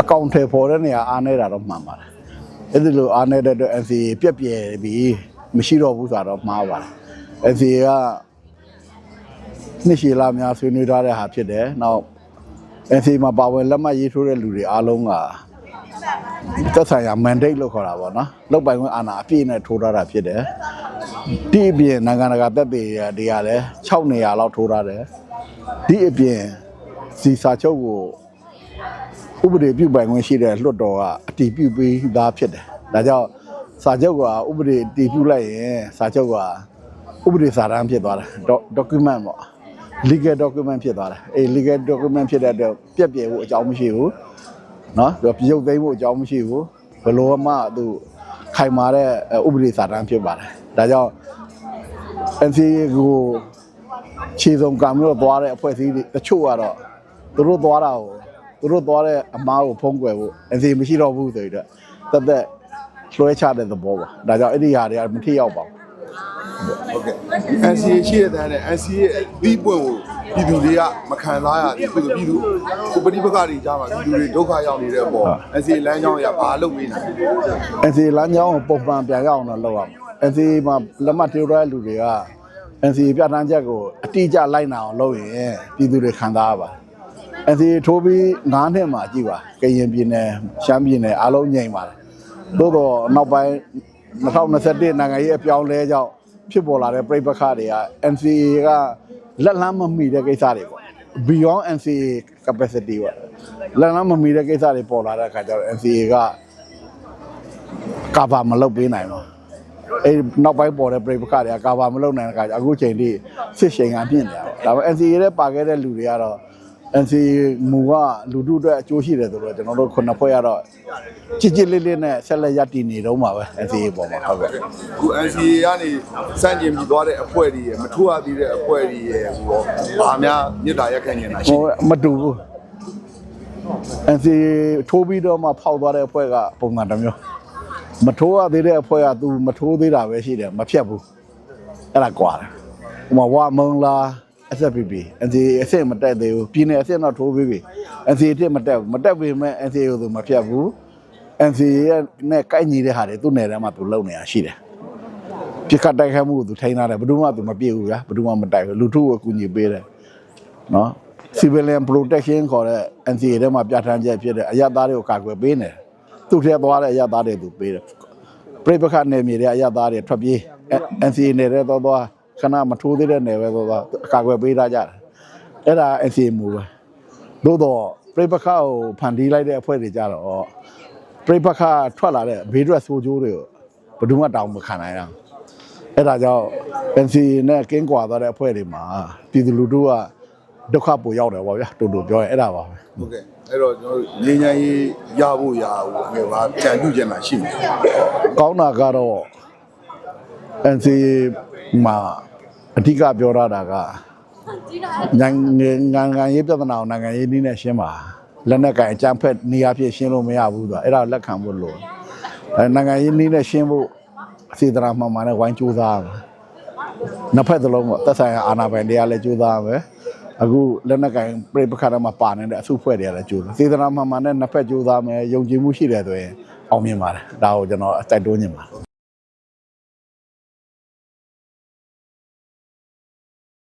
အကောင့်ထဲပေါ်တဲ့နေရာအားနေတာတော့မှန်ပါတယ်အဲ့ဒီလိုအားနေတဲ့အတွက် NCA ပြက်ပြယ်ပြီးမရှိတော့ဘူးဆိုတော့မှားပါတယ် NCA ကနှစ်ရှည်လာများဆွေးနွေးထားတဲ့ဟာဖြစ်တယ်နောက် NCA မှာပါဝင်လက်မှတ်ရေးထိုးတဲ့လူတွေအားလုံးကသက်ဆိုင်ရာ mandate လို့ခေါ်တာပေါ့နော်လောက်ပိုင်ခွင့်အာဏာအပြည့်နဲ့ထိုးထားတာဖြစ်တယ်ဒီအပြင်နိုင်ငံတကာတပ်တွေတွေကလည်း6နေရာလောက်ထိုးထားတယ်ဒီအပြင်စီစာချုပ်ကို ဥပဒေပြုပိုင်ခွင့်ရှိတဲ့လွှတ်တော်ကအတည်ပြုပေးသားဖြစ်တယ်။ဒါကြောင့်စာချုပ်ကဥပဒေအတည်ပြုလိုက်ရင်စာချုပ်ကဥပဒေစာတမ်းဖြစ်သွားတယ်။ document ပေါ့။ legal document ဖြစ်သွားတယ်။အေး legal document ဖြစ်တဲ့အတွက်ပြက်ပြယ်ဖို့အကြောင်းမရှိဘူး။နော်။ပြုတ်သိမ်းဖို့အကြောင်းမရှိဘူး။ဘယ်လို့မှသူခိုင်မာတဲ့ဥပဒေစာတမ်းဖြစ်ပါတယ်။ဒါကြောင့် NCA ကိုခြေစုံကံမျိုးသွားတဲ့အဖွဲ့အစည်းတွေတချို့ကတော့သူတို့သွားတာကို သူတို့သွားတဲ့အမားကိုဖုံးကွယ်ဖို့ NCA မရှိတော့ဘူးဆိုပြီးတော့တက်တက်လွှဲချတဲ့သဘောပါဒါကြောင့်အဲ့ဒီဟာတွေကမထိရောက်ပါဘူးဟုတ်ကဲ့ NCA ရှိတဲ့တန်းနဲ့ NCA ရဲ့ပြီးပွင့်ကိုပြည်သူတွေကမခံစားရဘူးပြည်သူပြည်သူကိုပဋိပက္ခတွေကြားမှာပြည်သူတွေဒုက္ခရောက်နေတဲ့အပေါ် NCA လမ်းကြောင်းရဘာလုပ်ပေးနေလဲ NCA လမ်းကြောင်းကိုပုံမှန်ပြန်ရအောင်တော့လုပ်ရမယ် NCA မှာလက်မှတ်ထိုးရတဲ့လူတွေက NCA ပြဋ္ဌာန်းချက်ကိုအတိအကျလိုက်နာအောင်လုပ်ရင်ပြည်သူတွေခံစားရပါ NCA ထိုးပြီး9နှစ်မှာကြည့်ပါကရင်ပြည်နယ်ရှမ်းပြည်နယ်အားလုံးညိမ်ပါတယ်သို့တော့နောက်ပိုင်း2021နိုင်ငံရေးအပြောင်းလဲကြောင့်ဖြစ်ပေါ်လာတဲ့ပြိပခါတွေက NCA ကလက်လန်းမမီတဲ့ကိစ္စတွေပေါ့ beyond NCA capacity ပေါ့လက်လန်းမမီတဲ့ကိစ္စတွေပေါ်လာတဲ့အခါကျတော့ NCA ကကာဗာမလုပ်ပေးနိုင်ဘူးအဲ့နောက်ပိုင်းပေါ်တဲ့ပြိပခါတွေကကာဗာမလုပ်နိုင်တဲ့အခါကျအခုချိန်ထိစစ်ရှိန်ကပြင့်နေတာပေါ့ဒါပေမဲ့ NCA ရဲ့ပါခဲ့တဲ့လူတွေကတော့ NCA မူကလူထုအတွက်အကျိုးရှိတယ်ဆိုတော့ကျွန်တော်တို့ခုနှစ်ဖွဲ့ကတော့ကြည်ကြည်လေးလေးနဲ့ဆက်လက်ရပ်တည်နေတော့မှာပဲ NCA ပေါ်မှာဟုတ်ကဲ့အခု NCA ကနေစန့်ကျင်ပြီးသွားတဲ့အဖွဲ့တွေရမထိုးရသေးတဲ့အဖွဲ့တွေရဟိုဘာများမြစ်တာရက်ခံနေတာရှိဟိုမတူဘူး NCA ထိုးပြီးတော့မှဖောက်သွားတဲ့အဖွဲ့ကပုံစံတစ်မျိုးမထိုးရသေးတဲ့အဖွဲ့က तू မထိုးသေးတာပဲရှိတယ်မဖြတ်ဘူးအဲ့ဒါကွာတယ်ဟိုမှာဝါမုံလာ SPP NCA အဆင့်မတက်သေးဘူးပြည်နယ်အဆင့်တော့ထိုးပြီးပြီ NCA တစ်မတက်ဘူးမတက်ပေမဲ့ NCA ကိုသူမဖြတ်ဘူး NCA ရဲ့နဲ့ကိုက်ညီတဲ့ဟာတွေသူ့နယ်ထဲမှာသူလုံနေတာရှိတယ်ပြစ်ခတ်တိုက်ခိုက်မှုကိုသူထိုင်းထားတယ်ဘယ်သူမှသူမပြေဘူးဗျာဘယ်သူမှမတိုက်ဘူးလူထုကိုအကူအညီပေးတယ်နော် civilian protection ခေါ်တဲ့ NCA ထဲမှာပြဋ္ဌာန်းချက်ဖြစ်တဲ့အရသားတွေကိုကာကွယ်ပေးနေတယ်သူ့ထဲသွားတဲ့အရသားတွေသူပေးတယ်ပြိပခတ်နယ်မြေတွေအရသားတွေထွက်ပြေး NCA နယ်ထဲသွားသွား ခဏမထိုးသေးတဲ့နယ်ပဲသွားသွားအကာကွယ်ပေးထားကြတယ်အဲ့ဒါ NCA မူပဲသို့တော့ပြိပခတ်ကိုဖန်တီးလိုက်တဲ့အဖွဲ့တွေကြတော့ပြိပခတ်ထွက်လာတဲ့ဘေးထွက်ဆိုးကျိုးတွေကိုဘယ်သူမှတောင်းမခံနိုင်အောင်အဲ့ဒါကြောင့် NCA နဲ့ကင်းကွာသွားတဲ့အဖွဲ့တွေမှာပြည်သူလူထုကဒုက္ခပိုရောက်တယ်ပေါ့ဗျာတူတူပြောရင်အဲ့ဒါပါပဲဟုတ်ကဲ့အဲ့တော့ကျွန်တော်တို့ငြိမ်းချမ်းရေးရဖို့ရဟိုအမေဘာကြံပြုကျင်တာရှိနေတယ်ကောင်းတာကတော့ NCA မှာအဓိကပြောရတာကနိုင်ငံနိုင်ငံရေးပြဿနာကိုနိုင်ငံရေးနည်းနဲ့ရှင်းပါလက်နက်ကင်အကြမ်းဖက်နေရာဖြစ်ရှင်းလို့မရဘူးဆိုတာအဲ့ဒါလက်ခံဖို့လို့အဲနိုင်ငံရေးနည်းနဲ့ရှင်းဖို့အစီအတရာမှန်မှန်နဲ့ဝိုင်းကြိုးစားရမယ်နှစ်ဖက်သလုံးပေါ့သက်ဆိုင်ရာအာဏာပိုင်တွေကလည်းကြိုးစားရမယ်အခုလက်နက်ကင်ပြိပခါရမှာပါနေတဲ့အစုဖွဲ့တွေကလည်းကြိုးစားစေတနာမှန်မှန်နဲ့နှစ်ဖက်ကြိုးစားမယ်ယုံကြည်မှုရှိတယ်ဆိုရင်အောင်မြင်ပါတယ်ဒါကိုကျွန်တော်အတိုက်တွန်းနေပါတယ်